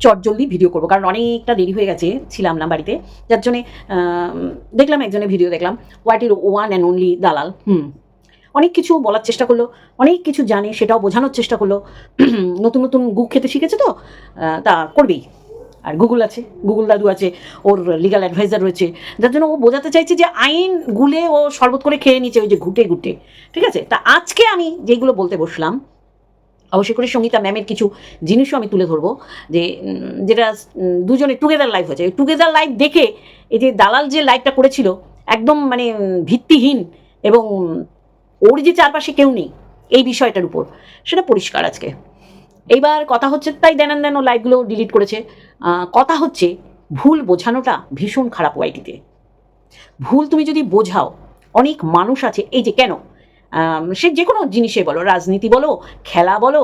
চটজলদি ভিডিও করব। কারণ অনেকটা দেরি হয়ে গেছে, ছিলাম না বাড়িতে। যার জন্যে দেখলাম একজনের ভিডিও দেখলাম হোয়াট ইর ওয়ান অ্যান্ড অনলি দালাল। হুম। অনেক কিছু বলার চেষ্টা করল, অনেক কিছু জানে, সেটাও বোঝানোর চেষ্টা করল। নতুন নতুন গুক খেতে শিখেছে তো? তা করবেই। আর গুগল আছে গুগল দাদু আছে, ওর লিগাল অ্যাডভাইজার রয়েছে। যার জন্য ও বোঝাতে চাইছে যে আইন গুলে ও শরবত করে খেয়ে নিচ্ছে ওই যে ঘুটে ঘুটে। ঠিক আছে? তা আজকে আমি যেগুলো বলতে বসলাম অবশ্যই করে সঙ্গীতা ম্যামের কিছু জিনিসও আমি তুলে ধরবো, যে যেটা দুজনে টুগেদার লাইফ হয়েছে। টুগেদার লাইফ দেখে এই যে দালাল যে লাইফটা করেছিল, একদম মানে ভিত্তিহীন এবং ওর যে চারপাশে কেউ নেই, এই বিষয়টার উপর। সেটা পরিষ্কার আজকে। এইবার কথা হচ্ছে, তাই দেনান দেন লাইভগুলো ডিলিট করেছে। কথা হচ্ছে, ভুল বোঝানোটা ভীষণ খারাপ ওয়াইটিতে ভুল তুমি যদি বোঝাও, অনেক মানুষ আছে, এই যে কেন? সে যে কোনো জিনিসে বলো, রাজনীতি বলো, খেলা বলো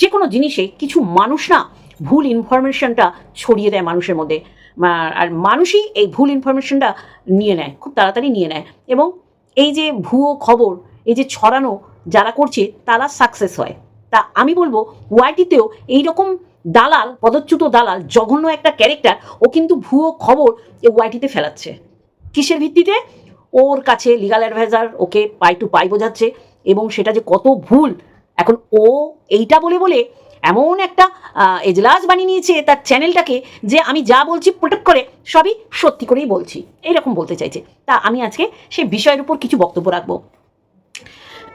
যে কোনো জিনিসে কিছু মানুষ না ভুল ইনফরমেশনটা ছড়িয়ে দেয় মানুষের মধ্যে। আর মানুষই এই ভুল ইনফরমেশনটা নিয়ে নেয়, খুব তাড়াতাড়ি নিয়ে নেয়। এবং এই যে ভুয়ো খবর, এই যে ছড়ানো যারা করছে, তারা সাকসেস হয়। তা আমি বলব, ওয়াইটিতেও এইরকম দালাল, পদচ্যুত দালাল, জঘন্য একটা ক্যারেক্টার ও কিন্তু ভুয়ো খবর ওয়াইটিতে ফেলাচ্ছে। কিসের ভিত্তিতে? ওর কাছে লিগাল অ্যাডভাইজার ওকে পাই টু পাই বোঝাচ্ছে এবং সেটা যে কত ভুল, এখন ও এইটা বলে বলে এমন একটা এজলাস বানিয়ে নিয়েছে তার চ্যানেলটাকে যে আমি যা বলছি প্রোটেক্ট করে সবই সত্যি করেই বলছি। এইরকম বলতে চাইছে। তা আমি আজকে সে বিষয়ের উপর কিছু বক্তব্য রাখব।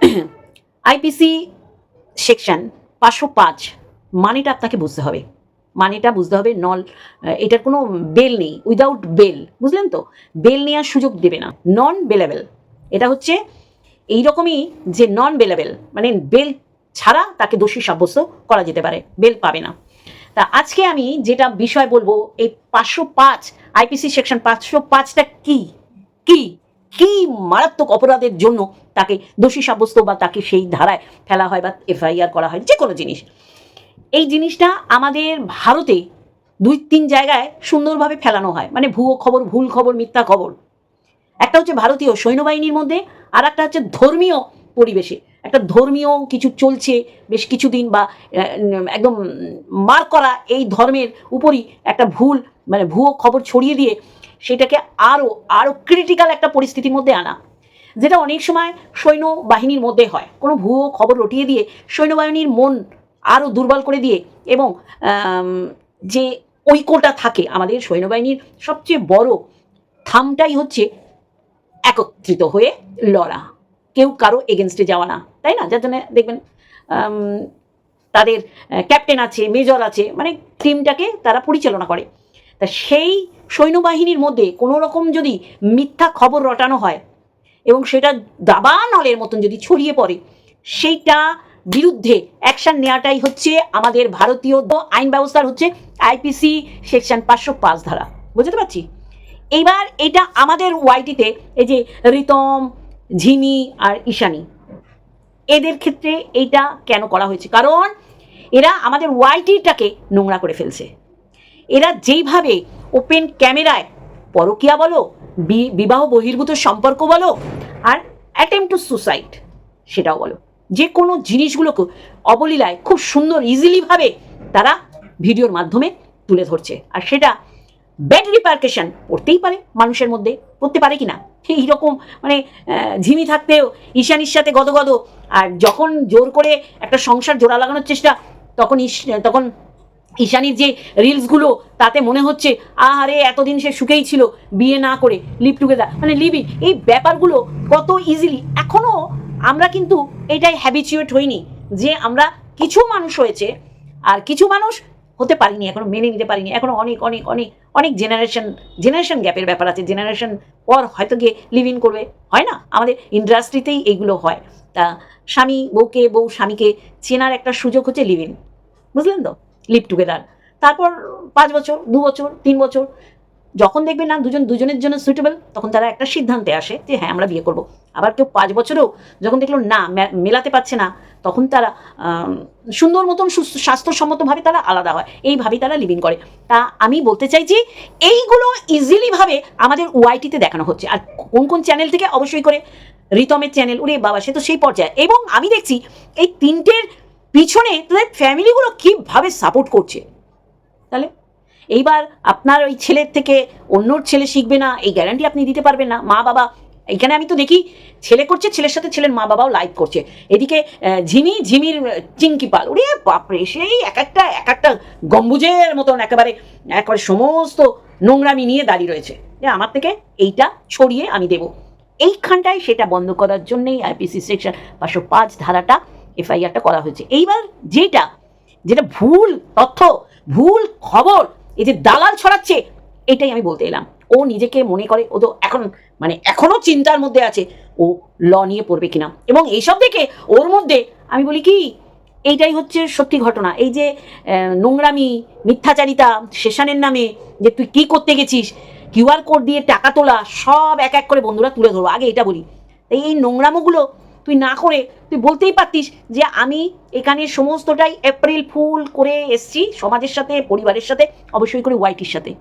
আইপিসি সেকশন পাঁচশো পাঁচ, মানেটা আপনাকে বুঝতে হবে। মানেটা বুঝতে হবে, নল এটার কোনো বেল নেই উইদাউট বেল, বুঝলেন তো? বেল নেওয়ার সুযোগ দেবে না নন বেলেবেল এটা হচ্ছে এই রকমই যে নন বেলেবেল মানে বেল ছাড়া তাকে দোষী সাব্যস্ত করা যেতে পারে, বেল পাবে না। তা আজকে আমি যেটা বিষয় বলব, এই পাঁচশো পাঁচ আইপিসি সেকশন পাঁচশো পাঁচটা কি? কি? কি মারাত্মক অপরাধের জন্য তাকে দোষী সাব্যস্ত বা তাকে সেই ধারায় ফেলা হয় বা এফআইআর করা হয় যে কোনো জিনিস। এই জিনিসটা আমাদের ভারতে দুই, তিন জায়গায় সুন্দরভাবে ফেলানো হয়। মানে ভুয়ো খবর, ভুল খবর, মিথ্যা খবর। একটা হচ্ছে ভারতীয় সৈন্যবাহিনীর মধ্যে, আর একটা হচ্ছে ধর্মীয় পরিবেশে। একটা ধর্মীয় কিছু চলছে বেশ কিছুদিন বা একদম মার করা এই ধর্মের উপরই একটা ভুল মানে ভুয়ো খবর ছড়িয়ে দিয়ে সেটাকে আরও আরও ক্রিটিক্যাল একটা পরিস্থিতির মধ্যে আনা। যেটা অনেক সময় সৈন্যবাহিনীর মধ্যে হয়। কোনো ভুয়ো খবর রটিয়ে দিয়ে সৈন্যবাহিনীর মন আরও দুর্বল করে দিয়ে এবং যে ঐক্যটা থাকে আমাদের সৈন্যবাহিনীর সবচেয়ে বড় থামটাই হচ্ছে একত্রিত হয়ে লড়া। কেউ কারও এগেনস্টে যাওয়া না, তাই না? যার জন্য দেখবেন তাদের ক্যাপ্টেন আছে মেজর আছে মানে টিমটাকে তারা পরিচালনা করে। তা সেই সৈন্যবাহিনীর মধ্যে কোনো রকম যদি মিথ্যা খবর রটানো হয় এবং সেটা দাবা নলের মতন যদি ছড়িয়ে পড়ে, সেইটা বিরুদ্ধে অ্যাকশন নেওয়াটাই হচ্ছে আমাদের ভারতীয় আইন ব্যবস্থার হচ্ছে আইপিসি সেকশন পাঁচশো পাঁচ ধারা। বুঝতে পারছি? এইবার এটা আমাদের ওয়াইটিতে এই যে রিতম, ঝিমি আর ঈশানী, এদের ক্ষেত্রে এইটা কেন করা হয়েছে? কারণ এরা আমাদের ওয়াইটিটাকে নোংরা করে ফেলছে। এরা যেইভাবে ওপেন ক্যামেরায় পরকিয়া বলো বিবাহ বহির্ভূত সম্পর্ক বলো, আর অ্যাটেম্প টু সুসাইড সেটাও বলো। যে কোনো জিনিসগুলোকে অবলীলায় খুব সুন্দর ইজিলিভাবে তারা ভিডিওর মাধ্যমে তুলে ধরছে। আর সেটা ব্যাড রিপার্কেশন পড়তেই পারে মানুষের মধ্যে, পড়তে পারে কি না এইরকম মানে ঝিমি থাকতেও ঈশানির সাথে গদগদ। আর যখন জোর করে একটা সংসার জোড়া লাগানোর চেষ্টা, তখন ঈশ- তখন ঈশানীর যে রিলসগুলো তাতে মনে হচ্ছে, আহারে, এতদিন সে সুখেই ছিল, বিয়ে না করে লিভ টুগেদার মানে লিভিং এই ব্যাপারগুলো কত ইজিলি এখনও আমরা কিন্তু এটাই হ্যাবিচুয়েট হইনি যে আমরা কিছু মানুষ হয়েছে আর কিছু মানুষ হতে পারিনি, এখনও মেনে নিতে পারিনি, এখনও অনেক অনেক অনেক অনেক জেনারেশন জেনারেশন গ্যাপের ব্যাপার আছে জেনারেশন পর হয়তো গিয়ে লিভ ইন করবে, হয় না? আমাদের ইন্ডাস্ট্রিতেই এইগুলো হয়। তা স্বামী বউকে, বউ স্বামীকে চেনার একটা সুযোগ হচ্ছে লিভ ইন বুঝলেন তো? লিভ টুগেদার তারপর পাঁচ বছর, দু বছর, তিন বছর, যখন দেখবে না দুজন, দুজনের জন্য সুইটেবল তখন তারা একটা সিদ্ধান্তে আসে যে হ্যাঁ আমরা বিয়ে করব। আবার কেউ পাঁচ বছরেও যখন দেখল না মেলাতে পারছে না, তখন তারা সুন্দর মতন সুস্থ, স্বাস্থ্যসম্মতভাবে তারা আলাদা হয়। এইভাবেই তারা লিভিং করে। তা আমি বলতে চাইছি এইগুলো ইজিলিভাবে আমাদের ওয়াইটিতে দেখানো হচ্ছে। আর কোন কোন চ্যানেল থেকে অবশ্যই করে। রিতমের চ্যানেল ওরে বাবা, সে তো সেই পর্যায়ে। এবং আমি দেখছি, এই তিনটের পিছনে তাদের ফ্যামিলিগুলো কীভাবে সাপোর্ট করছে। তাহলে, এইবার আপনার ওই ছেলের থেকে অন্যর ছেলে শিখবে না, এই গ্যারান্টি আপনি দিতে পারবেন না। মা বাবা এখানে আমি তো দেখি ছেলে করছে, ছেলের সাথে ছেলের মা বাবাও লাইভ করছে। এদিকে ঝিমি, ঝিমির চিঙ্কি পাল। ওরে বাপরে, সেই এক একটা এক একটা গম্বুজের মতন একেবারে একেবারে সমস্ত নোংরামি নিয়ে দাঁড়িয়ে রয়েছে। যে আমার থেকে এইটা ছড়িয়ে আমি দেব। এইখানটায় সেটা বন্ধ করার জন্যেই আইপিসি সেকশন পাঁচশো পাঁচ ধারাটা এফআইআরটা করা হয়েছে। এইবার যেটা যেটা ভুল তথ্য, ভুল খবর, এই যে দালাল ছড়াচ্ছে, এটাই আমি বলতে এলাম। ও নিজেকে মনে করে, ও তো এখন মানে এখনও চিন্তার মধ্যে আছে, ও ল নিয়ে পড়বে কিনা। এবং এইসব দেখে ওর মধ্যে আমি বলি কি, এইটাই হচ্ছে সত্যি ঘটনা। এই যে নোংরামি, মিথ্যাচারিতা সেশনের নামে যে তুই কি করতে গেছিস কিউআর কোড দিয়ে টাকা তোলা, সব এক এক করে বন্ধুরা তুলে ধরবো আগে এটা বলি। তাই এই নোংরামোগুলো তুই না করে তুই বলতেই পারতিস যে আমি এখানে সমস্তটাই এপ্রিল ফুল করে এসছি, সমাজের সাথে, পরিবারের সাথে, অবশ্যই করে ওয়াইটির সাথে।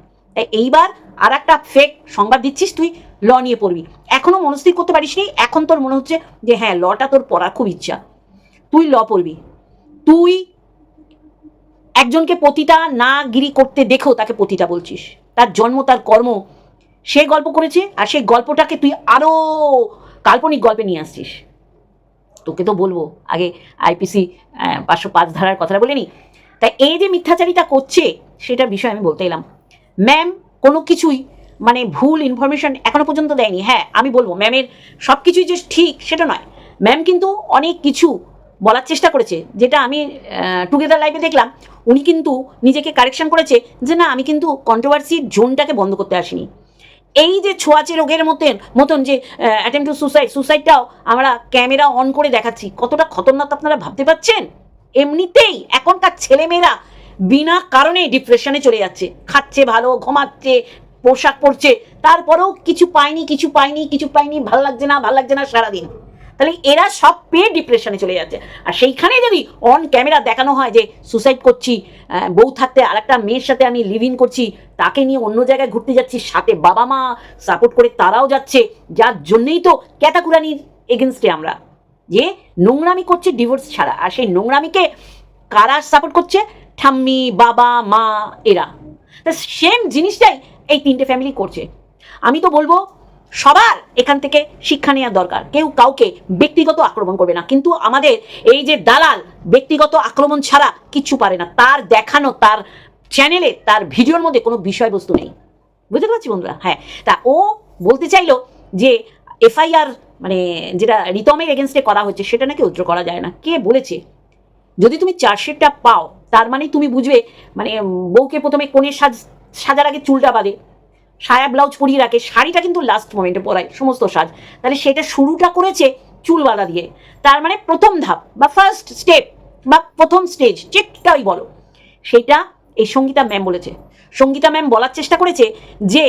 তাই এইবার আর একটা ফেক সংবাদ দিচ্ছিস তুই, ল নিয়ে পড়বি। এখনও মনস্থির করতে পারিসনি এখন তোর মনে হচ্ছে যে হ্যাঁ লটা তোর পড়ার খুব ইচ্ছা। তুই ল পড়বি। তুই একজনকে পতিতা না গিরি করতে দেখেও তাকে পতিতা বলছিস। তার জন্ম, তার কর্ম, সে গল্প করেছে আর সেই গল্পটাকে তুই আরও কাল্পনিক গল্পে নিয়ে আসছিস। তোকে তো বলব, আগে আইপিসি পাঁচশো পাঁচ ধারার কথাটা বলে নি তাই এই যে মিথ্যাচারিতা করছে, সেটার বিষয়ে আমি বলতে এলাম। ম্যাম কোনো কিছুই মানে ভুল ইনফরমেশন এখনও পর্যন্ত দেয়নি। হ্যাঁ আমি বলব ম্যামের সব কিছুই যে ঠিক, সেটা নয়। ম্যাম কিন্তু অনেক কিছু বলার চেষ্টা করেছে, যেটা আমি টুগেদার লাইফে দেখলাম। উনি কিন্তু নিজেকে কারেকশন করেছে যে না, আমি কিন্তু কন্ট্রোভার্সির জোনটাকে বন্ধ করতে আসিনি। এই যে ছোঁয়াচে রোগের মতন মতন যে অ্যাটেম্প টু সুসাইড সুসাইডটাও আমরা ক্যামেরা অন করে দেখাচ্ছি, কতটা খতরনাক আপনারা ভাবতে পারছেন? এমনিতেই এখনকার ছেলেমেয়েরা বিনা কারণে ডিপ্রেশনে চলে যাচ্ছে। খাচ্ছে ভালো, ঘুমাচ্ছে, পোশাক পরছে, তারপরেও কিছু পায়নি কিছু পায়নি কিছু পায়নি, ভালো লাগছে না, ভালো লাগছে না সারাদিন। তাহলে এরা সব পেয়ে ডিপ্রেশনে চলে যাচ্ছে। আর সেইখানে যদি অন ক্যামেরা দেখানো হয় যে সুসাইড করছি বউ থাকতে আরেকটা মেয়ের সাথে আমি লিভ ইন করছি, তাকে নিয়ে অন্য জায়গায় ঘুরতে যাচ্ছি, সাথে বাবা মা সাপোর্ট করে তারাও যাচ্ছে, যার জন্যই তো ক্যাটাকুরানির এগেনস্টে আমরা। যে নোংরামি করছে ডিভোর্স ছাড়া, আর সেই নোংরামিকে কারা সাপোর্ট করছে? ঠাম্মি, বাবা, মা, এরা। তা সেম জিনিসটাই এই তিনটে ফ্যামিলি করছে। আমি তো বলব, সবার এখান থেকে শিক্ষা নেওয়ার দরকার। কেউ কাউকে ব্যক্তিগত আক্রমণ করবে না। কিন্তু আমাদের এই যে দালাল, ব্যক্তিগত আক্রমণ ছাড়া কিচ্ছু পারে না। তার দেখানো, তার চ্যানেলে তার ভিডিওর মধ্যে কোনো বিষয়বস্তু নেই। বুঝতে পারছি বন্ধুরা? হ্যাঁ। তা ও বলতে চাইলো যে, এফআইআর মানে যেটা রিতমের এগেনস্টে করা হচ্ছে, সেটা নাকি উদ্র করা যায় না। কে বলেছে? যদি তুমি চার্জশিটটা পাও তার মানে তুমি বুঝবে মানে বউকে প্রথমে কোণে সাজ, সাজার আগে চুলটা বাঁধে, সায়া ব্লাউজ পরিয়ে রাখে, শাড়িটা কিন্তু লাস্ট মোমেন্টে পরায়, সমস্ত সাজ। তাহলে সেটা শুরুটা করেছে চুল বাঁধা দিয়ে। তার মানে প্রথম ধাপ বা ফার্স্ট স্টেপ বা প্রথম স্টেজ যেটাই বলো, সেটা এই সঙ্গীতা ম্যাম বলেছে। সঙ্গীতা ম্যাম বলার চেষ্টা করেছে যে,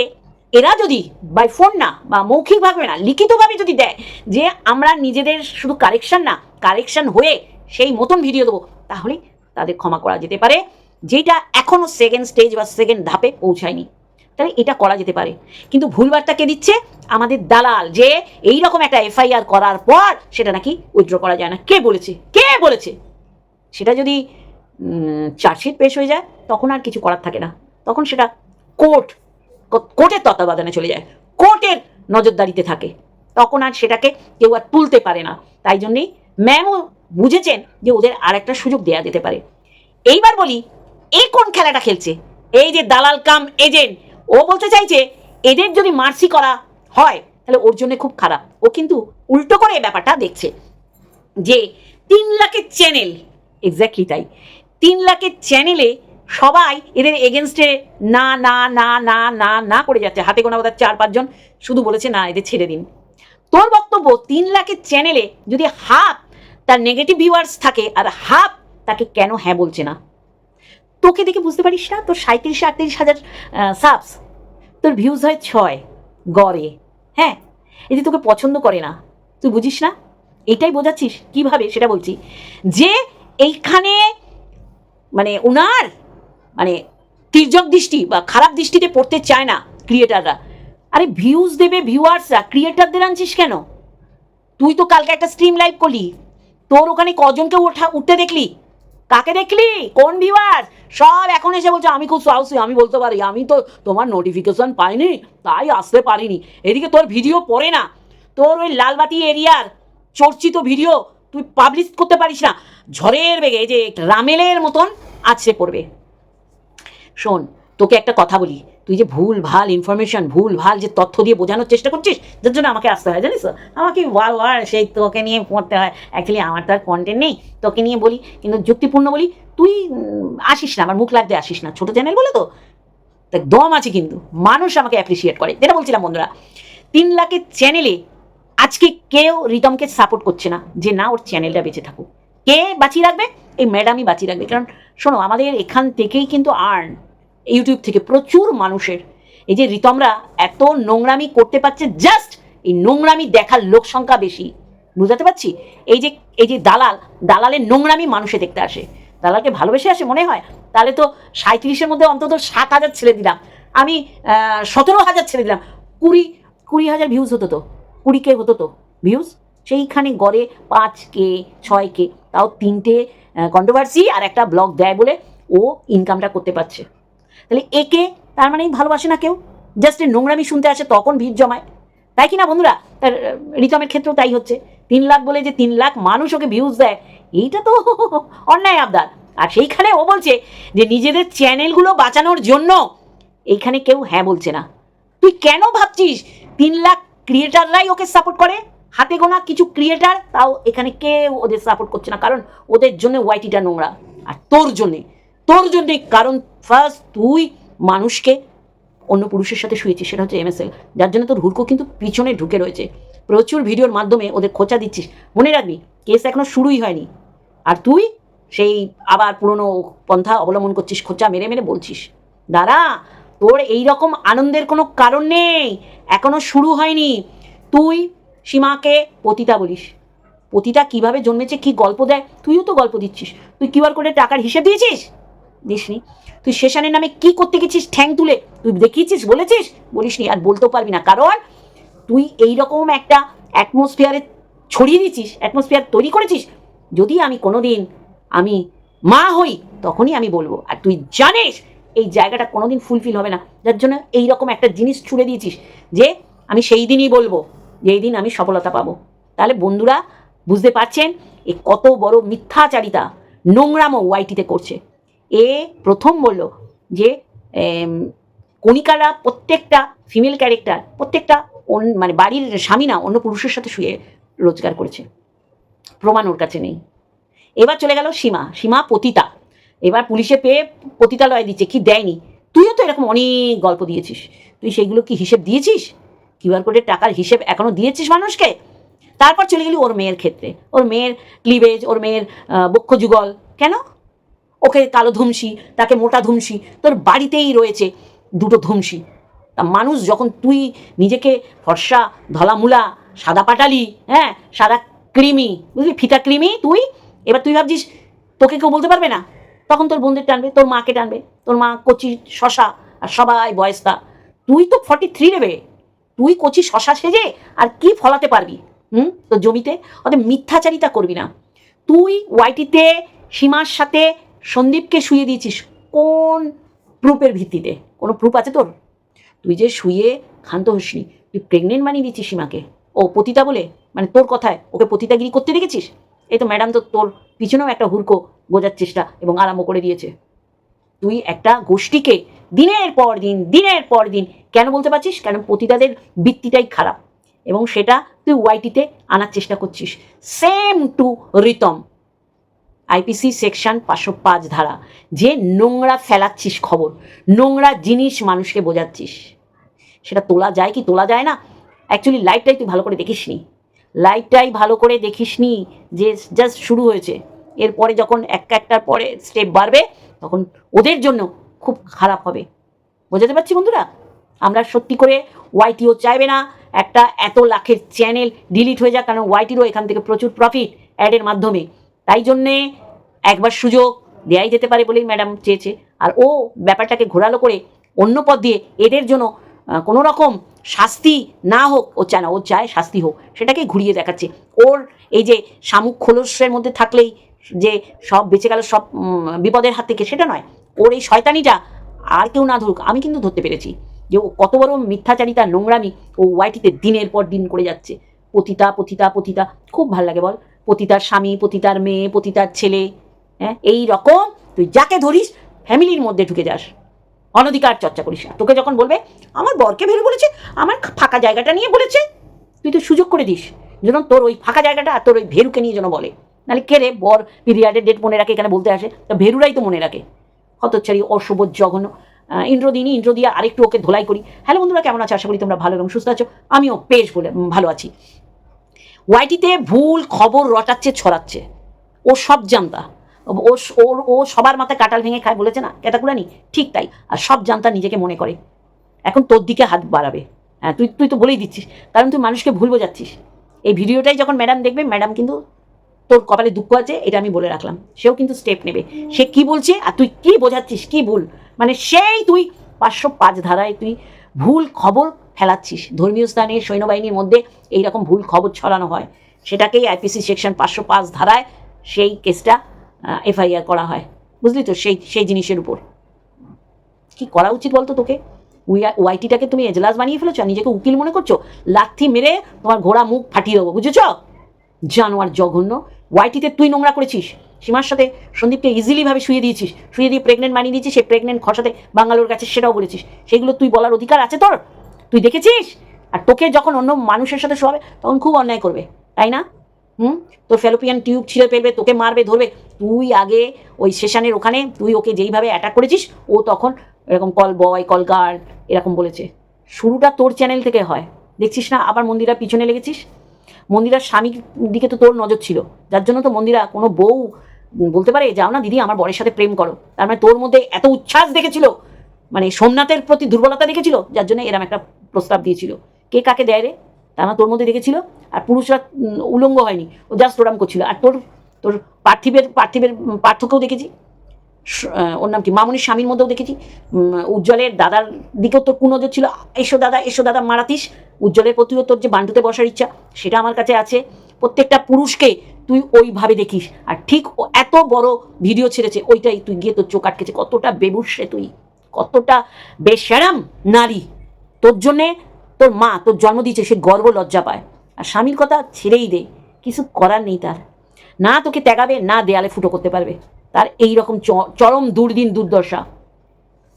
এরা যদি বাই ফোন না বা মৌখিকভাবে না, লিখিতভাবে যদি দেয় যে, আমরা নিজেদের শুধু কারেকশন না কারেকশন হয়ে সেই মতন ভিডিও দেবো, তাহলে তাদের ক্ষমা করা যেতে পারে যেটা এখনও সেকেন্ড স্টেজ বা সেকেন্ড ধাপে পৌঁছায়নি। তাহলে এটা করা যেতে পারে। কিন্তু ভুলবারটা কে দিচ্ছে? আমাদের দালাল, যে এই রকম একটা এফআইআর করার পর সেটা নাকি উইথড্র করা যায় না। কে বলেছে? কে বলেছে? সেটা যদি চার্জশিট পেশ হয়ে যায়, তখন আর কিছু করার থাকে না। তখন সেটা কোর্ট কোর্টের তত্ত্বাবধানে চলে যায়। কোর্টের নজরদারিতে থাকে। তখন আর সেটাকে কেউ আর তুলতে পারে না। তাই জন্যেই ম্যামও বুঝেছেন যে ওদের আর একটা সুযোগ দেওয়া যেতে পারে। এইবার বলি, এই কোন খেলাটা খেলছে? এই যে দালাল কাম এজেন্ট। ও বলতে চাইছে এদের যদি মার্সি করা হয়, তাহলে ওর জন্য খুব খারাপ। ও কিন্তু উল্টো করে ব্যাপারটা দেখছে। যে তিন লাখের চ্যানেল এক্স্যাক্টলি তাই। তিন লাখের চ্যানেলে সবাই এদের এগেনস্টে না না না না না না করে যাচ্ছে। হাতে গোনা বোধহয় চার, পাঁচজন শুধু বলেছে, না, এদের ছেড়ে দিন। তোর বক্তব্য, তিন লাখের চ্যানেলে যদি হাফ তার নেগেটিভ ভিউয়ার্স থাকে আর হাফ তাকে কেন হ্যাঁ বলছে না? তোকে দেখে বুঝতে পারিস না? তোর সাঁত্রিশ আটত্রিশ হাজার সাবস তোর ভিউজ হয় ছয়, গড়ে হ্যাঁ? এতে তোকে পছন্দ করে না, তুই বুঝিস না? এটাই বোঝাচ্ছিস? কীভাবে? সেটা বলছি। যে এইখানে মানে উনার মানে তির্যক দৃষ্টি বা খারাপ দৃষ্টিতে পড়তে চায় না ক্রিয়েটাররা আরে ভিউজ দেবে ভিউয়ার্সরা ক্রিয়েটারদের আনছিস কেন? তুই তো কালকে একটা স্ট্রিম লাইভ করলি। তোর ওখানে কজনকে ওঠা উঠতে দেখলি? কাকে দেখলি? কোন ভিউয়ার্স সব এখন এসে বলছে, আমি খুব সাহসী, আমি বলতে পারি, আমি তো তোমার নোটিফিকেশন পাইনি, তাই আসতে পারিনি। এদিকে তোর ভিডিও পড়ে না। তোর ওই লালবাতি এরিয়ার চর্চিত ভিডিও তুই পাবলিশ করতে পারিস না। ঝড়ের বেগে, এই যে রামেলের মতন আছে পড়বে। শোন, তোকে একটা কথা বলি। তুই যে ভুল, ভালো ইনফরমেশন ভুল, ভালো যে তথ্য দিয়ে বোঝানোর চেষ্টা করছিস, যার জন্য আমাকে আসতে হয়, জানিস আমাকে ওয়ার ওয়ার সেই তোকে নিয়ে পড়তে হয়। অ্যাকচুয়ালি আমার তো আর কন্টেন্ট নেই, তোকে নিয়ে বলি, কিন্তু যুক্তিপূর্ণ বলি, তুই আসিস না, আমার মুখ লাগতে আসিস না, ছোটো চ্যানেল বলে তো? তা দম আছে কিন্তু, মানুষ আমাকে অ্যাপ্রিসিয়েট করে, যেটা বলছিলাম বন্ধুরা। তিন লাখের চ্যানেলে আজকে কেউ রিতমকে সাপোর্ট করছে না, যে না, ওর চ্যানেলটা বেঁচে থাকুক। কে বাঁচিয়ে রাখবে? এই ম্যাডামই বাঁচিয়ে রাখবে। কারণ, শোনো, আমাদের এখান থেকেই কিন্তু আর্ন ইউটিউব থেকে প্রচুর মানুষের। এই যে রিতমরা এত নোংরামি করতে পারছে জাস্ট এই নোংরামি দেখার লোক সংখ্যা বেশি। বুঝাতে পারছি? এই যে এই যে দালাল, দালালের নোংরামি মানুষে দেখতে আসে। দালালকে ভালোবেসে আসে মনে হয়? তাহলে তো সাঁত্রিশের মধ্যে অন্তত সাত হাজার ছেড়ে দিলাম। আমি সতেরো হাজার ছেড়ে দিলাম। কুড়ি কুড়ি হাজার ভিউজ হতো তো? কুড়ি কে হতো তো? ভিউজ সেইখানে গড়ে পাঁচ কে, ছয় কে। তাও তিনটে কন্ট্রোভার্সি আর একটা ব্লগ দেয় বলে ও ইনকামটা করতে পারছে। তাহলে একে তার মানেই ভালোবাসে না কেউ? জাস্ট নোংরামি শুনতে আসে, তখন ভিড় জমায়। তাই কি না বন্ধুরা? তার রিতমের ক্ষেত্রেও তাই হচ্ছে। তিন লাখ বলে যে তিন লাখ মানুষ ওকে ভিউজ দেয়, এইটা তো অন্যায় আবদার। আর সেইখানে ও বলছে যে নিজেদের চ্যানেলগুলো বাঁচানোর জন্য এইখানে কেউ হ্যাঁ বলছে না। তুই কেন ভাবছিস? তিন লাখ ক্রিয়েটাররাই ওকে সাপোর্ট করে? হাতে গোনা কিছু ক্রিয়েটার তাও এখানে কেউ ওদের সাপোর্ট করছে না। কারণ ওদের জন্য ওয়াইটিটা নোংরা। আর তোর জন্যে। তোর জন্যে কারণ ফার্স্ট তুই মানুষকে অন্য পুরুষের সাথে শুয়েছিস, সেটা হচ্ছে এমএসএল যার জন্য তোর হুড়কো কিন্তু পিছনে ঢুকে রয়েছে। প্রচুর ভিডিওর মাধ্যমে ওদের খোঁচা দিচ্ছিস। মনে রাখবি কেস এখনও শুরুই হয়নি। আর তুই সেই আবার পুরনো পন্থা অবলম্বন করছিস, খোঁচা মেরে মেরে বলছিস। দাঁড়া, তোর এই রকম আনন্দের কোনো কারণ নেই। এখনও শুরু হয়নি। তুই সীমাকে পতিতা বলিস। পতিতা কীভাবে জন্মেছে, কি গল্প দেয়, তুইও তো গল্প দিচ্ছিস। তুই কিউআর কোডে টাকার হিসেব দিয়েছিস? দিসনি তুই সেশনের নামে কি করতে গেছিস, ঠ্যাং তুলে? তুই দেখিয়েছিস, বলেছিস? বলিসনি, আর বলতেও পারবি না। কারণ তুই এই রকম একটা অ্যাটমসফিয়ারে ছড়িয়ে দিচ্ছিস অ্যাটমসফিয়ার তৈরি করেছিস, যদি আমি কোনোদিন আমি মা হই, তখনই আমি বলব। আর তুই জানিস, এই জায়গাটা কোনোদিন ফুলফিল হবে না। যার জন্য এই রকম একটা জিনিস ছুড়ে দিয়েছিস যে আমি সেই দিনই বলব, যে এই দিন আমি সফলতা পাবো। তাহলে বন্ধুরা, বুঝতে পারছেন এ কত বড় মিথ্যাচারিতা নোংরামো ওয়াইটিতে করছে। এ প্রথম বলল যে কণিকারা প্রত্যেকটা ফিমেল ক্যারেক্টার প্রত্যেকটা মানে বাড়ির স্বামী না, অন্য পুরুষের সাথে শুয়ে রোজগার করেছে। প্রমাণ ওর কাছে নেই। এবার চলে গেল সীমা সীমা পতিতা। এবার পুলিশে পেয়ে পতিতালয় দিচ্ছে, কি দেয়নি? তুইও তো এরকম অনেক গল্প দিয়েছিস। তুই সেইগুলো কি হিসেব দিয়েছিস? কিউআর কোডের টাকার হিসেব এখনও দিয়েছিস মানুষকে? তারপর চলে গেলি ওর মেয়ের ক্ষেত্রে। ওর মেয়ের ক্লিভেজ ওর মেয়ের বক্ষ যুগল কেন? ওকে কালো ধুমসি, তাকে মোটা ধুমসি, তোর বাড়িতেই রয়েছে দুটো ধুমসি। তা মানুষ যখন তুই নিজেকে ফর্সা, ধলামুলা, সাদা পাটালি হ্যাঁ সাদা ক্রিমি বুঝলি, ফিতা ক্রিমি তুই, এবার তুই ভাবছিস তোকে কেউ বলতে পারবে না? তখন তোর বোনদের টানবে, তোর মাকে টানবে, তোর মা কচি শশা আর সবাই বয়স্তা। তুই তো ফর্টি থ্রি নেবে। তুই কচি শশা সেজে আর কি ফলাতে পারবি? হুম? তোর জমিতে অত মিথ্যাচারিতা করবি না। তুই ওয়াইটিতে, সীমার সাথে সন্দীপকে শুয়ে দিয়েছিস, কোন প্রুফের ভিত্তিতে? কোনো প্রুফ আছে তোর? তুই যে শুয়ে ক্ষান্ত হসনি, তুই প্রেগনেন্ট বানিয়ে দিচ্ছিস সীমাকে। ও পতিতা বলে মানে তোর কথায়, ওকে পতিতাগিরি করতে দেখেছিস? এই তো ম্যাডাম তো তোর পিছনেও একটা হুড়কো বোঝার চেষ্টা এবং আরম্ভ করে দিয়েছে। তুই একটা গোষ্ঠীকে দিনের পর দিন, দিনের পর দিন কেন বলতে পারছিস? কেন পতিতাদের বৃত্তিটাই খারাপ। এবং সেটা তুই ওয়াইটিতে আনার চেষ্টা করছিস। Same to Ritam IPC section পাঁচশো পাঁচ ধারা, যে নোংরা ফেলাচ্ছিস খবর, নোংরা জিনিস মানুষকে বোঝাচ্ছিস। সেটা তোলা যায় কি তোলা যায় না? অ্যাকচুয়ালি লাইভটাই তুই ভালো করে দেখিসনি। লাইভটাই ভালো করে দেখিসনি যে জাস্ট শুরু হয়েছে। এরপরে যখন এক একটার পরে স্টেপ বাড়বে, তখন ওদের জন্য খুব খারাপ হবে। বোঝাতে পারছি বন্ধুরা? আমরা সত্যি করে ওয়াইটিও চাইবে না। একটা এত লাখের চ্যানেল ডিলিট হয়ে যাক, কারণ ওয়াইটিরও এখান থেকে প্রচুর প্রফিট অ্যাডের মাধ্যমে। তাই জন্যে একবার সুযোগ দেয়াই যেতে পারে বলেই ম্যাডাম চেয়েছে। আর ও ব্যাপারটাকে ঘোরালো করে অন্য পথ দিয়ে এদের জন্য কোনো রকম শাস্তি না হোক, ও চায় না, ও চায় শাস্তি হোক সেটাকে ঘুরিয়ে দেখাচ্ছে। ওর এই যে শামুক খোলসের মধ্যে থাকলেই যে সব বেঁচে গেল, সব বিপদের হাত থেকে, সেটা নয়। ওর এই শয়তানিটা আর কেউ না ধরুক, আমি কিন্তু ধরতে পেরেছি যে ও কত বড় মিথ্যাচারিতা, নোংরামি ও ওয়াইটিতে দিনের পর দিন করে যাচ্ছে। পতিতা পতিতা পতিতা, খুব ভালো লাগে বল। পতিতার স্বামী পতিতার মেয়ে পতিতার ছেলে হ্যাঁ? এই রকম তুই যাকে ধরিস ফ্যামিলির মধ্যে ঢুকে যাস। অনধিকার চর্চা করিস না। তোকে যখন বলবে, আমার বরকে ভেবে বলেছে, আমার ফাঁকা জায়গাটা নিয়ে বলেছে, তুই তো সুযোগ করে দিস। যেন তোর ওই ফাঁকা জায়গাটা আর তোর ওই ভেরুকে নিয়ে যেন বলে। নাহলে কে রে, বর পিরিয়ডের ডেট মনে রাখে, এখানে বলতে আসে। তা ভেরুরাই তো মনে রাখে। হতচ্ছাড়ি, অশুভ, জঘন্য ইন্দ্রদিনী ইন্দ্র দিয়ে আরেকটু ওকে ধোলাই করি। হ্যালো বন্ধুরা, কেমন আছো? আশা করি তোমরা ভালো এবং সুস্থ আছো। আমিও বেশ বলে ভালো আছি। ওয়াইটিতে ভুল খবর রটাচ্ছে, ছড়াচ্ছে। ও সব জানতা। ও ওর, ও সবার মাথায় কাটাল ভেঙে খায় বলেছে না? ক্যাটাকুরানি ঠিক তাই। আর সব জানতা নিজেকে মনে করে। এখন তোর দিকে হাত বাড়াবে। হ্যাঁ তুই তুই তো বলেই দিচ্ছিস। কারণ তুই মানুষকে ভুল বোঝাচ্ছিস। এই ভিডিওটাই যখন ম্যাডাম দেখবে, ম্যাডাম কিন্তু তোর কপালে দুঃখ আছে, এটা আমি বলে রাখলাম। সেও কিন্তু স্টেপ নেবে। সে কি বলছে আর তুই কি বোঝাচ্ছিস? কি ভুল? মানে সেই তুই পাঁচশো পাঁচ ধারায় তুই ভুল খবর ফেলাচ্ছিস ধর্মীয় স্থানে সৈন্যবাহিনীর মধ্যে এই রকম ভুল খবর ছড়ানো হয়। সেটাকেই আইপিসি সেকশন পাঁচশো পাঁচ ধারায় সেই কেসটা এফআইআর করা হয়। বুঝলি তো? সেই সেই জিনিসের উপর। কি করা উচিত বলতো তোকে? ওয়াইটিটাকে তুমি এজলাস বানিয়ে ফেলেছো নিজেকে উকিল মনে করছ? লাথি মেরে তোমার ঘোড়া মুখ ফাটিয়ে দেবো, বুঝেছ? জানোয়ার জঘন্য। ওয়াইটিতে তুই নোংরা করেছিস। সীমার সাথে সন্দীপকে ইজিলি ভাবে শুয়ে দিয়েছিস। শুয়ে দিয়ে প্রেগনেন্ট বানিয়ে দিয়েছিস সে প্রেগনেন্ট খসাতে বাঙ্গালোর কাছে সেটাও বলেছিস। সেগুলো তুই বলার অধিকার আছে তোর? তুই দেখেছিস? আর তোকে যখন অন্য মানুষের সাথে শোয়াবে তখন খুব অন্যায় করবে, তাই না? হুম? তোর ফেলোপিয়ান টিউব ছিঁড়ে ফেলবে, তোকে মারবে, ধরবে। তুই আগে ওই সেশনের ওখানে, তুই ওকে যেইভাবে অ্যাটাক করেছিস, ও তখন এরকম কল বয় কল গার্ড এরকম বলেছে। শুরুটা তোর চ্যানেল থেকে হয়। দেখছিস না আবার মন্দিরার পিছনে লেগেছিস? মন্দিরার স্বামীর দিকে তো তোর নজর ছিল। যার জন্য তো মন্দিরা কোনো বউ বলতে পারে, যাও না দিদি, আমার বরের সাথে প্রেম করো। তার মানে তোর মধ্যে এত উচ্ছ্বাস দেখেছিল মানে সোমনাথের প্রতি দুর্বলতা দেখেছিল? যার জন্য এরম একটা প্রস্তাব দিয়েছিল। কে কাকে দেয় রে? তা না তোর মধ্যে দেখেছিল? আর পুরুষরা উলঙ্গ হয়নি। ও জাস্ট ওরাম করছিল। আর তোর তোর পার্থিবের পার্থিবের পার্থক্যও দেখেছি? ওর নাম কি? মামুনির স্বামীর মধ্যেও দেখেছি। উজ্জ্বলের দাদার দিকেও তোর কুনজর ছিল। এসো দাদা এসো দাদা, মারাতিস। উজ্জ্বলের প্রতিও তোর যে বান্টুতে বসার ইচ্ছা, সেটা আমার কাছে আছে। প্রত্যেকটা পুরুষকে তুই ওইভাবে দেখিস। আর ঠিক ও এত বড় ভিডিও ছেড়েছে, ওইটাই তুই গিয়ে তোর চোখ আটকেছে। কতটা বেবুসে তুই। কতটা বেশারাম নারী। তোর জন্যে তোর মা, তোর জন্ম দিয়েছে, সে গর্ব লজ্জা পায়। আর স্বামীর কথা ছেড়েই দে, কিছু করার নেই তার। না তোকে ত্যাগাবে, না দেয়ালে ফুটো করতে পারবে। তার এই রকম চরম দুর্দিন, দুর্দশা।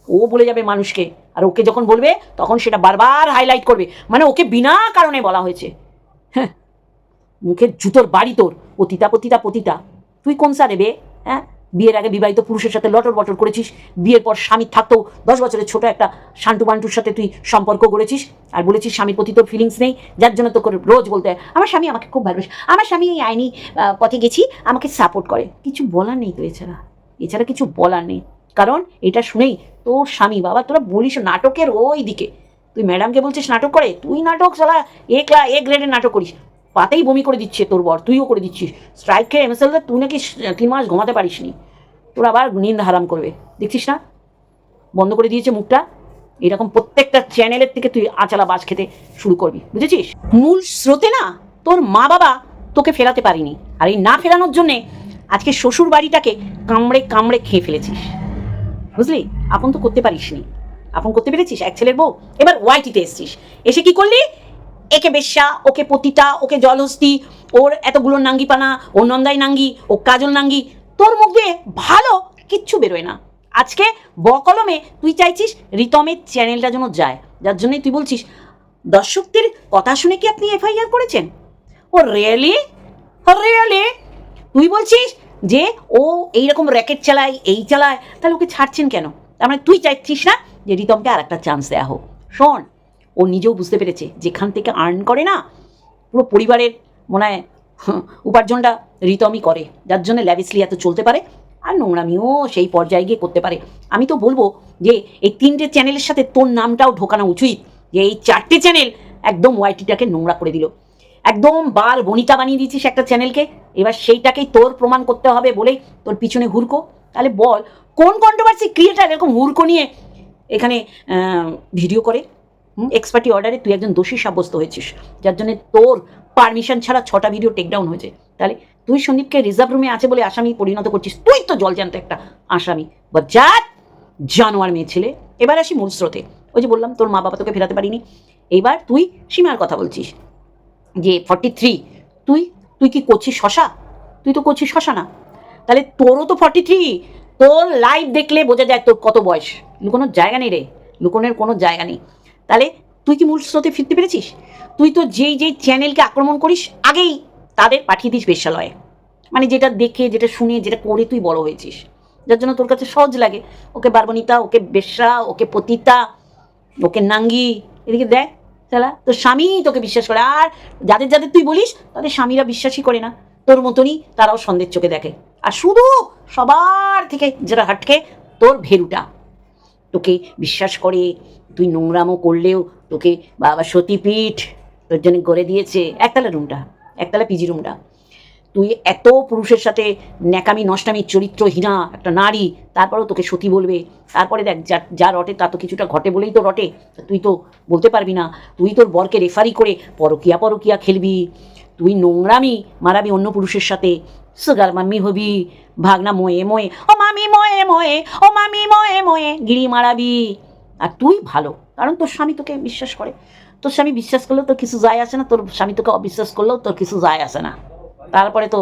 ও বলে যাবে মানুষকে, আর ওকে যখন বলবে, তখন সেটা বারবার হাইলাইট করবে। মানে ওকে বিনা কারণে বলা হয়েছে। হ্যাঁ মুখের জুতোর বাড়ি তোর পতিতা পতিতা পতিতা। তুই কোন সারে বে? হ্যাঁ? বিয়ের আগে বিবাহিত পুরুষের সাথে লটর বটর করেছিস, বিয়ের পর স্বামী থাকতেও দশ বছরের ছোট একটা শান্টু বান্টুর সাথে তুই সম্পর্ক গড়েছিস। আর বলেছিস স্বামীর প্রতি তোর ফিলিংস নেই, যার জন্য তোকে রোজ বলতে হয়, আমার স্বামী আমাকে খুব ভালোবাসে, আমার স্বামী এই আইনি পথে গেছি, আমাকে সাপোর্ট করে। কিছু বলার নেই তো এছাড়া এছাড়া কিছু বলার নেই। কারণ এটা শুনেই তোর স্বামী, বাবা, তোরা বলিস নাটকের ওই দিকে তুই ম্যাডামকে বলছিস নাটক করে, তুই নাটক সালা এ ক্লা এ গ্রেডের নাটক করিস। পাতেই বমি করে দিচ্ছে তোর বর, তুইও করে দিচ্ছিস। স্ট্রাইক খেয়ে এমএসএল তুই নাকি তিন মাস ঘুমাতে পারিস নি তোর আবার নিন্দ হারাম করবে। দেখছিস না? বন্ধ করে দিয়েছে মুখটা। এরকম প্রত্যেকটা চ্যানেলের থেকে তুই আচালা বাজ খেতে শুরু করবি। বুঝেছিস? মূল স্রোতে না তোর মা বাবা তোকে ফেরাতে পারিনি। আর এই না ফেরানোর জন্যে আজকে শ্বশুর বাড়িটাকে কামড়ে কামড়ে খেয়ে ফেলেছিস। বুঝলি? আপন তো করতে পারিসনি। আপন করতে পেরেছিস? এক ছেলের বউ? এবার ওয়াইটিতে এসছিস। এসে কি করলি? একে বেশ্যা, ওকে পতিতা, ওকে জলহস্তি, ওর এতগুলো নাঙ্গিপানা, ও নন্দাই নাঙ্গি, ও কাজল নাঙ্গি, তোর মুখ দিয়ে ভালো কিচ্ছু বেরোয় না। আজকে বকলমে তুই চাইছিস রিতমের চ্যানেলটা যেন যায়, যার জন্যই তুই বলছিস, দর্শকদের কথা শুনে কি আপনি এফআইআর করেছেন? Oh really? রিয়েলি? তুই বলছিস যে ও এইরকম র্যাকেট চালায়, এই চালায়, তাহলে ওকে ছাড়ছেন কেন? তার মানে তুই চাইছিস না যে রিতমকে আর একটা চান্স দেওয়া হোক। শোন ও নিজেও বুঝতে পেরেছে, যেখান থেকে আর্ন করে না, পুরো পরিবারের মনে হয় উপার্জনটা রিতমই করে। যার জন্য ল্যাভিসলি এত চলতে পারে আর নোংরামিও সেই পর্যায়ে গিয়ে করতে পারে। আমি তো বলব যে এই তিনটে চ্যানেলের সাথে তোর নামটাও ঢোকানো উচিত যে এই চারটে চ্যানেল একদম ওয়াইটিটাকে নোংরা করে দিল। একদম বার বনিতা বানিয়ে দিয়েছিস একটা চ্যানেলকে এবার সেইটাকেই তোর প্রমাণ করতে হবে বলেই তোর পিছনে হুড়কো। তাহলে বল, কোন কন্ট্রোভার্সি ক্রিয়েটার এরকম হুড়কো নিয়ে এখানে ভিডিও করে? এক্সপার্টি অর্ডারে তুই একজন দোষী সাব্যস্ত হয়েছিস, যার জন্য তোর পারমিশন ছাড়া ছটা ভিডিও টেকডাউন হয়েছে। তাহলে তুই সন্দীপকে রিজার্ভ রুমে আছে বলে আসামি পরিণত করছিস, তুই তো জল জানতো একটা আসামি। বজ্জাত জানোয়ার মেয়ে ছেলে, এবার আসি মূল স্রোতে। ওই যে বললাম, তোর মা বাবা তোকে ফেরাতে পারিনি। এইবার তুই সীমার কথা বলছিস। যে ফর্টি থ্রি তুই তুই কি করছিস শশা? তুই তো করছিস শশা না। তাহলে তোরও তো ফর্টি থ্রি তোর লাইভ দেখলে বোঝা যায় তোর কত বয়স। লুকোনোর জায়গা নেই রে। লুকোনোর কোনো জায়গা নেই। তাহলে তুই কি মূল স্রোতে ফিরতে পেরেছিস? তুই তো যেই যেই চ্যানেলকে আক্রমণ করিস, আগেই তাদের পাঠিয়ে দিস বেশ্যালয়ে। মানে যেটা দেখে, যেটা শুনে, যেটা করে তুই বড় হয়েছিস। যার জন্য তোর কাছে সহজ লাগে। ওকে বারবনিতা, ওকে বেশ্যা, ওকে পতিতা, ওকে নাঙ্গি, এদিকে দেখ তাহলে তোর স্বামী তোকে বিশ্বাস করে। আর যাদের যাদের তুই বলিস, তাদের স্বামীরা বিশ্বাসই করে না। তোর মতনই তারাও সন্দেহ চোখে দেখে। আর শুধু সবার থেকে যেটা হাটকে, তোর ভেরুটা। তোকে বিশ্বাস করে তুই নোংরামো করলেও তোকে বাবা সতীপীঠ তোর জন্য গড়ে দিয়েছে একতলা রুমটা, একতলা পিজি রুমটা তুই এত পুরুষের সাথে ন্যাকামি, নষ্টামি, চরিত্রহীনা একটা নারী, তারপরেও তোকে সতী বলবে। তারপরে দেখ, যা যা রটে তা তো কিছুটা ঘটে বলেই তো রটে। তুই তো বলতে পারবি না। তুই তোর বরকে রেফারি করে পরকিয়া পরকিয়া খেলবি। তুই নোংরামি মারাবি অন্য পুরুষের সাথে। সুগার মাম্মি হবি, ভাগনা ময়ে ময়ে, ও মামি ময়ে ময়ে, ও মামি ময়ে ময়ে, গিরি মারাবি। আর তুই ভালো। কারণ তোর স্বামী তোকে বিশ্বাস করে। তোর স্বামী বিশ্বাস করলেও তোর কিছু যায় আসে না, তোর স্বামী তোকে অবিশ্বাস করলেও তোর কিছু যায় আসে না। তারপরে তো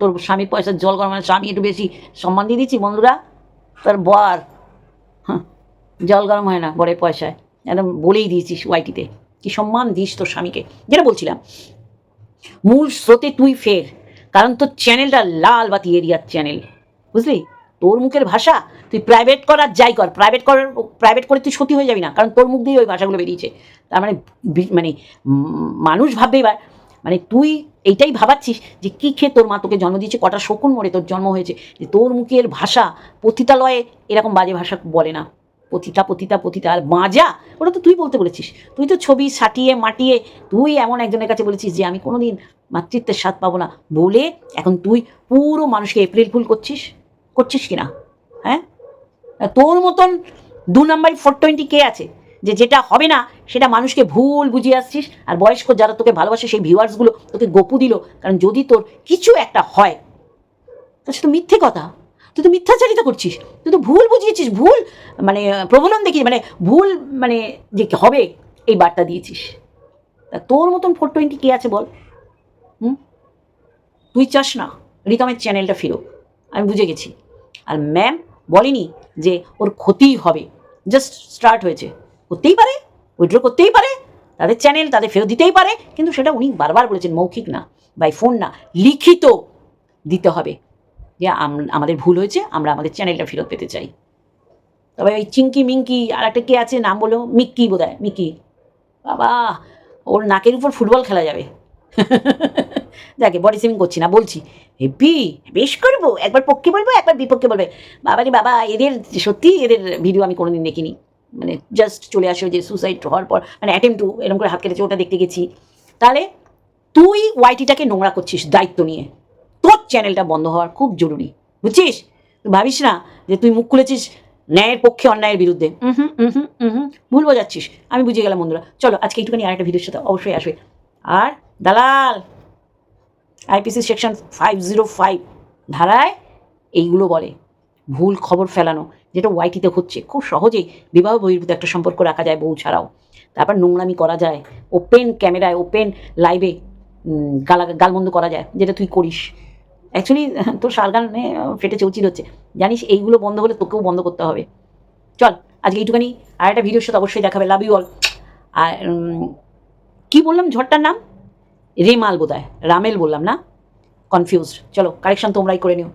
তোর স্বামীর পয়সার জল গরম মানে স্বামী একটু বেশি সম্মান দিয়ে দিচ্ছি, বন্ধুরা। তোর বর হ্যাঁ জল গরম হয় না বরের পয়সায়। একদম বলেই দিয়েছিস ওয়াইটিতে। কি সম্মান দিস তোর স্বামীকে। যেটা বলছিলাম, মূল স্রোতে তুই ফের। কারণ তোর চ্যানেলটা লাল বাতি এরিয়ার চ্যানেল। বুঝলি? তোর মুখের ভাষা তুই প্রাইভেট কর আর যাই কর। প্রাইভেট করার প্রাইভেট করে তুই সত্যি হয়ে যাবি না। কারণ তোর মুখ দিয়ে ওই ভাষাগুলো বেরিয়েছে। তার মানে মানে মানুষ ভাববে এবার মানে তুই এইটাই ভাবাচ্ছিস যে কী খেয়ে তোর মা তোকে জন্ম দিয়েছে, কটা শকুন মরে তোর জন্ম হয়েছে। যে তোর মুখের ভাষা পতিতালয়ে এরকম বাজে ভাষা বলে না। পতিতা পতিতা পতিতা, আর মাজা, ওটা তো তুই বলতে বলেছিস। তুই তো ছবি সাটিয়ে মাটিয়ে, তুই এমন একজনের কাছে বলেছিস যে আমি কোনোদিন মাতৃত্বের স্বাদ পাবো না বলে এখন তুই পুরো মানুষকে এপ্রিল ফুল করছিস? করছিস কি না হ্যাঁ তোর মতন দু নম্বর ফোর টোয়েন্টি কে আছে যে যেটা হবে না, সেটা মানুষকে ভুল বুঝিয়ে আসছিস, আর বয়স্ক যারা তোকে ভালোবাসে সেই ভিউয়ার্সগুলো তোকে গপু দিল, কারণ যদি তোর কিছু একটা হয়, তা সে তো মিথ্যে কথা। তুই তো মিথ্যাচারিতা করছিস, তুই তো ভুল বুঝিয়েছিস, ভুল মানে প্রবলন দেখিস মানে ভুল মানে যে হবে, এই বার্তা দিয়েছিস। তা তোর মতন ফোর টোয়েন্টি কে আছে বল। হুম? তুই চাস না, রিতমের চ্যানেলটা ফিরো আমি বুঝে গেছি। আর ম্যাম বলেনি যে ওর ক্ষতিই হবে। জাস্ট স্টার্ট হয়েছে। করতেই পারে উইড্রো করতেই পারে, তাদের চ্যানেল তাদের ফেরত দিতেই পারে, কিন্তু সেটা উনি বারবার বলেছেন, মৌখিক না বাই ফোন না, লিখিত দিতে হবে। যে আমাদের ভুল হয়েছে, আমরা আমাদের চ্যানেলটা ফেরত পেতে চাই। তবে ওই চিঙ্কি মিঙ্কি আর একটা কে আছে, নাম বলো মিক্কি বোধ হয় মিকি বাবা, ওর নাকের উপর ফুটবল খেলা যাবে। দেখে বডি সিমিং করছি না বলছি হেপি বেশ করব একবার পক্ষে বলব একবার বিপক্ষে বলবে। বাবা রে বাবা এদের সত্যি এদের ভিডিও আমি কোনোদিন দেখিনি। মানে জাস্ট চলে আসে যে সুসাইড হওয়ার পর মানে অ্যাটেম্প টু এরকম করে হাত কেটেছে ওটা দেখতে গেছি। তাহলে তুই ওয়াইটিটাকে নোংরা করছিস দায়িত্ব নিয়ে। তোর চ্যানেলটা বন্ধ হওয়ার খুব জরুরি বুঝছিস? তুই ভাবিস না যে তুই মুখ খুলেছিস ন্যায়ের পক্ষে অন্যায়ের বিরুদ্ধে। হুম হুম হুম হুম। ভুল বোঝাচ্ছিস আমি বুঝে গেলাম বন্ধুরা। চলো আজকে একটুখানি আরেকটা ভিডিওর সাথে অবশ্যই আসবে। আর দালাল! IPC section five zero five ধারায় এইগুলো বলে। ভুল খবর ফেলানো, যেটা ওয়াইটিতে হচ্ছে। খুব সহজেই বিবাহ বহির্ভূত একটা সম্পর্ক রাখা যায় বউ ছাড়াও। তারপর নোংরামি করা যায়। ওপেন ক্যামেরায় ওপেন লাইভে গালা, গালমন্দ করা যায়। যেটা তুই করিস। অ্যাকচুয়ালি তোর শালগানে ফেটে চৌচির হচ্ছে। জানিস, এইগুলো বন্ধ হলে তোকেও বন্ধ করতে হবে। চল, আজকে এইটুখানি। আর একটা ভিডিওর সাথে অবশ্যই দেখাবে। লাভ ইউ অল আর কি বললাম ঝড়টার নাম? রেমাল বোধ রামেল বললাম না? কনফিউজড চলো কারেকশন তোমরাই করে নিও।